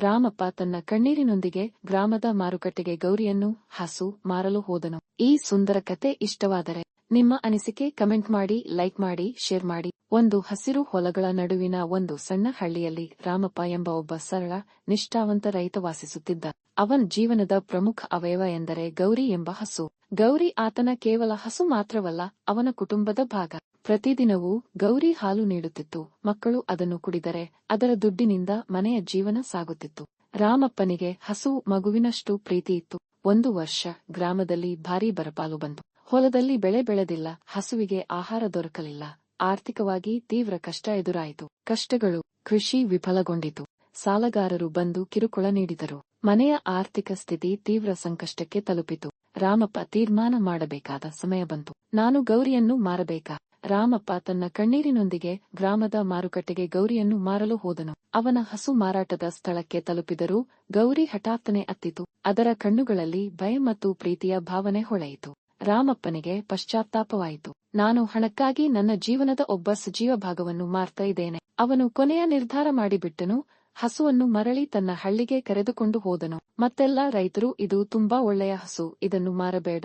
ರಾಮಪ್ಪ ತನ್ನ ಕಣ್ಣೀರಿನೊಂದಿಗೆ ಗ್ರಾಮದ ಮಾರುಕಟ್ಟೆಗೆ ಗೌರಿಯನ್ನು ಹಸು ಮಾರಲು ಹೋದನು. ಈ ಸುಂದರ ಕತೆ ಇಷ್ಟವಾದರೆ ನಿಮ್ಮ ಅನಿಸಿಕೆ ಕಮೆಂಟ್ ಮಾಡಿ, ಲೈಕ್ ಮಾಡಿ, ಶೇರ್ ಮಾಡಿ. ಒಂದು ಹಸಿರು ಹೊಲಗಳ ನಡುವಿನ ಒಂದು ಸಣ್ಣ ಹಳ್ಳಿಯಲ್ಲಿ ರಾಮಪ್ಪ ಎಂಬ ಒಬ್ಬ ಸರಳ, ನಿಷ್ಠಾವಂತ ರೈತ ವಾಸಿಸುತ್ತಿದ್ದ. ಅವನ್ ಜೀವನದ ಪ್ರಮುಖ ಅವಯವ ಎಂದರೆ ಗೌರಿ ಎಂಬ ಹಸು. ಗೌರಿ ಆತನ ಕೇವಲ ಹಸು ಮಾತ್ರವಲ್ಲ, ಅವನ ಕುಟುಂಬದ ಭಾಗ. ಪ್ರತಿದಿನವೂ ಗೌರಿ ಹಾಲು ನೀಡುತ್ತಿತ್ತು. ಮಕ್ಕಳು ಅದನ್ನು ಕುಡಿದರೆ ಅದರ ದುಡ್ಡಿನಿಂದ ಮನೆಯ ಜೀವನ ಸಾಗುತ್ತಿತ್ತು. ರಾಮಪ್ಪನಿಗೆ ಹಸು ಮಗುವಿನಷ್ಟು ಪ್ರೀತಿ ಇತ್ತು. ಒಂದು ವರ್ಷ ಗ್ರಾಮದಲ್ಲಿ ಭಾರೀ ಬರಪಾಲು ಬಂತು. ಹೊಲದಲ್ಲಿ ಬೆಳೆ ಬೆಳೆದಿಲ್ಲ, ಹಸುವಿಗೆ ಆಹಾರ ದೊರಕಲಿಲ್ಲ. ಆರ್ಥಿಕವಾಗಿ ತೀವ್ರ ಕಷ್ಟ ಎದುರಾಯಿತು. ಕಷ್ಟಗಳು, ಕೃಷಿ ವಿಫಲಗೊಂಡಿತು. ಸಾಲಗಾರರು ಬಂದು ಕಿರುಕುಳ ನೀಡಿದರು. ಮನೆಯ ಆರ್ಥಿಕ ಸ್ಥಿತಿ ತೀವ್ರ ಸಂಕಷ್ಟಕ್ಕೆ ತಲುಪಿತು. ರಾಮಪ್ಪ ತೀರ್ಮಾನ ಮಾಡಬೇಕಾದ ಸಮಯ ಬಂತು. ನಾನು ಗೌರಿಯನ್ನು ಮಾರಬೇಕಾ? ರಾಮಪ್ಪ ತನ್ನ ಕಣ್ಣೀರಿನೊಂದಿಗೆ ಗ್ರಾಮದ ಮಾರುಕಟ್ಟೆಗೆ ಗೌರಿಯನ್ನು ಮಾರಲು ಹೋದನು. ಅವನ ಹಸು ಮಾರಾಟದ ಸ್ಥಳಕ್ಕೆ ತಲುಪಿದರೂ ಗೌರಿ ಹಠಾತ್ತನೆ ಅತ್ತಿತು. ಅದರ ಕಣ್ಣುಗಳಲ್ಲಿ ಭಯ ಮತ್ತು ಪ್ರೀತಿಯ ಭಾವನೆ ಹೊಳೆಯಿತು. ರಾಮಪ್ಪನಿಗೆ ಪಶ್ಚಾತ್ತಾಪವಾಯಿತು. ನಾನು ಹಣಕ್ಕಾಗಿ ನನ್ನ ಜೀವನದ ಒಬ್ಬ ಸಜೀವ ಭಾಗವನ್ನು ಮಾರ್ತಾ ಇದ್ದೇನೆ. ಅವನು ಕೊನೆಯ ನಿರ್ಧಾರ ಮಾಡಿಬಿಟ್ಟನು, ಹಸುವನ್ನು ಮರಳಿ ತನ್ನ ಹಳ್ಳಿಗೆ ಕರೆದುಕೊಂಡು ಹೋದನು. ಮತ್ತೆಲ್ಲ ರೈತರು, ಇದು ತುಂಬಾ ಒಳ್ಳೆಯ ಹಸು, ಇದನ್ನು ಮಾರಬೇಡ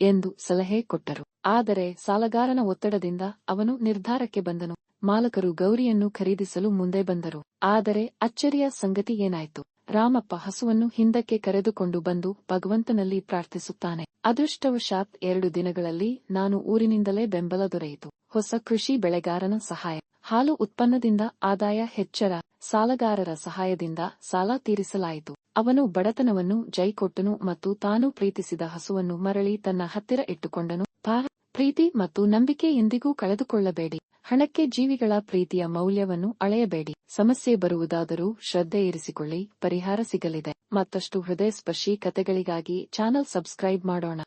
ಎಂದು ಸಲಹೆ ಕೊಟ್ಟರು. ಆದರೆ ಸಾಲಗಾರನ ಒತ್ತಡದಿಂದ ಅವನು ನಿರ್ಧಾರಕ್ಕೆ ಬಂದನು. ಮಾಲಕರು ಗೌರಿಯನ್ನು ಖರೀದಿಸಲು ಮುಂದೆ ಬಂದರು. ಆದರೆ ಅಚ್ಚರಿಯ ಸಂಗತಿ ಏನಾಯ್ತು? ರಾಮಪ್ಪ ಹಸುವನ್ನು ಹಿಂದಕ್ಕೆ ಕರೆದುಕೊಂಡು ಬಂದು ಭಗವಂತನಲ್ಲಿ ಪ್ರಾರ್ಥಿಸುತ್ತಾನೆ. ಅದೃಷ್ಟವಶಾತ್ ಎರಡು ದಿನಗಳಲ್ಲಿ ನಾನು ಊರಿನಿಂದಲೇ ಬೆಂಬಲ ದೊರೆಯಿತು. ಹೊಸ ಕೃಷಿ ಬೆಳೆಗಾರನ ಸಹಾಯ. ಹಾಲು ಉತ್ಪನ್ನದಿಂದ ಆದಾಯ ಹೆಚ್ಚರ ಸಾಲಗಾರರ ಸಹಾಯದಿಂದ ಸಾಲ ತೀರಿಸಲಾಯಿತು. ಅವನು ಬಡತನವನ್ನು ಜೈಕೊಟ್ಟನು ಮತ್ತು ತಾನು ಪ್ರೀತಿಸಿದ ಹಸುವನ್ನು ಮರಳಿ ತನ್ನ ಹತ್ತಿರ ಇಟ್ಟುಕೊಂಡನು. ಪ್ರೀತಿ ಮತ್ತು ನಂಬಿಕೆ ಎಂದಿಗೂ ಕಳೆದುಕೊಳ್ಳಬೇಡಿ. ಹಣಕ್ಕೆ ಜೀವಿಗಳ ಪ್ರೀತಿಯ ಮೌಲ್ಯವನ್ನು ಅಳೆಯಬೇಡಿ. ಸಮಸ್ಯೆ ಬರುವುದಾದರೂ ಶ್ರದ್ಧೆ ಇರಿಸಿಕೊಳ್ಳಿ, ಪರಿಹಾರ ಸಿಗಲಿದೆ. ಮತ್ತಷ್ಟು ಹೃದಯ ಸ್ಪರ್ಶಿ ಕತೆಗಳಿಗಾಗಿ ಚಾನೆಲ್ ಸಬ್ಸ್ಕ್ರೈಬ್ ಮಾಡೋಣ.